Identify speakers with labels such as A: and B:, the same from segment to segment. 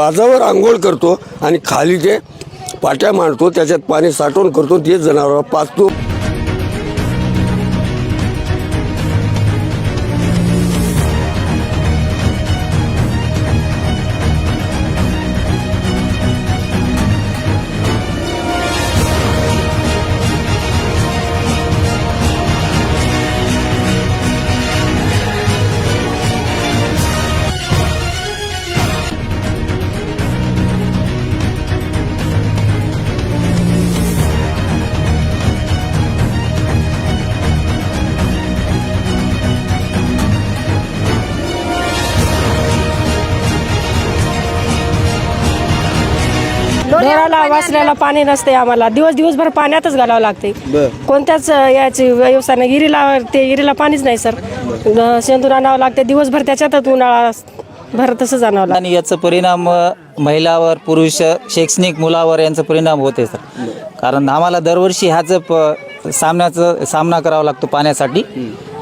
A: बाजावर आंघोळ करतो आणि खाली ते पाट्या मांडतो त्याच्यात पाणी साठवण करतो ते जनावर पाचतो
B: ढोराला वासऱ्याला पाणी नसते आम्हाला. दिवस दिवसभर पाण्यातच घालावं लागते. कोणत्याच याची व्यवस्था नाही गिरीला ते गिरीला पाणीच नाही सर. शेंदूर आणावं लागते. दिवसभर त्याच्यातच उन्हाळा भर तसंच आणावं लागतं.
C: आणि याचा परिणाम अ, महिलावर पुरुष शैक्षणिक मुलावर यांचा परिणाम होते सर. कारण आम्हाला दरवर्षी ह्याचं प सामन्याचं सामना करावा लागतो पाण्यासाठी.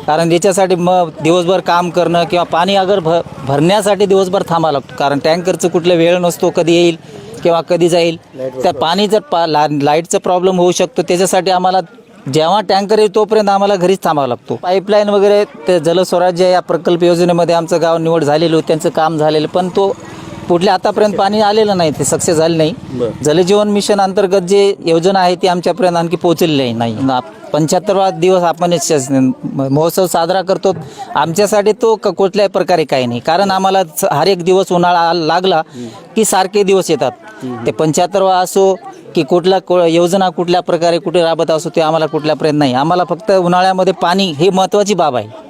C: कारण याच्यासाठी मग दिवसभर काम करणं किंवा पाणी अगर भ भरण्यासाठी दिवसभर थांबावं लागतो. कारण टँकरचं कुठलं वेळ नसतो कधी येईल. किंवा कधी जाईल. त्या पाणी जर पा ला लाईटचा प्रॉब्लेम होऊ शकतो त्याच्यासाठी आम्हाला जेव्हा टँकर येईल तोपर्यंत आम्हाला घरीच थांबावा लागतो. पाईपलाईन वगैरे ते जलस्वराज्य या प्रकल्प योजनेमध्ये आमचं गाव निवड झालेलं होतं त्यांचं काम झालेलं पण तो कुठल्या आतापर्यंत पाणी आलेलं नाही ते सक्सेस झाले नाही. जलजीवन मिशन अंतर्गत जे योजना आहे ती आमच्यापर्यंत आणखी पोहोचलेली नाही. पंच्याहत्तरवा दिवस आपण महोत्सव साजरा करतो. आमच्यासाठी तो कुठल्याही प्रकारे काही नाही. कारण आम्हाला हर एक दिवस उन्हाळा लागला की सारखे दिवस येतात. ते पंच्याहत्तरवा असो की कुठला योजना कुठल्या प्रकारे कुठे राबत असो ते आम्हाला कुठल्यापर्यंत नाही. आम्हाला फक्त उन्हाळ्यामध्ये पाणी ही महत्त्वाची बाब आहे.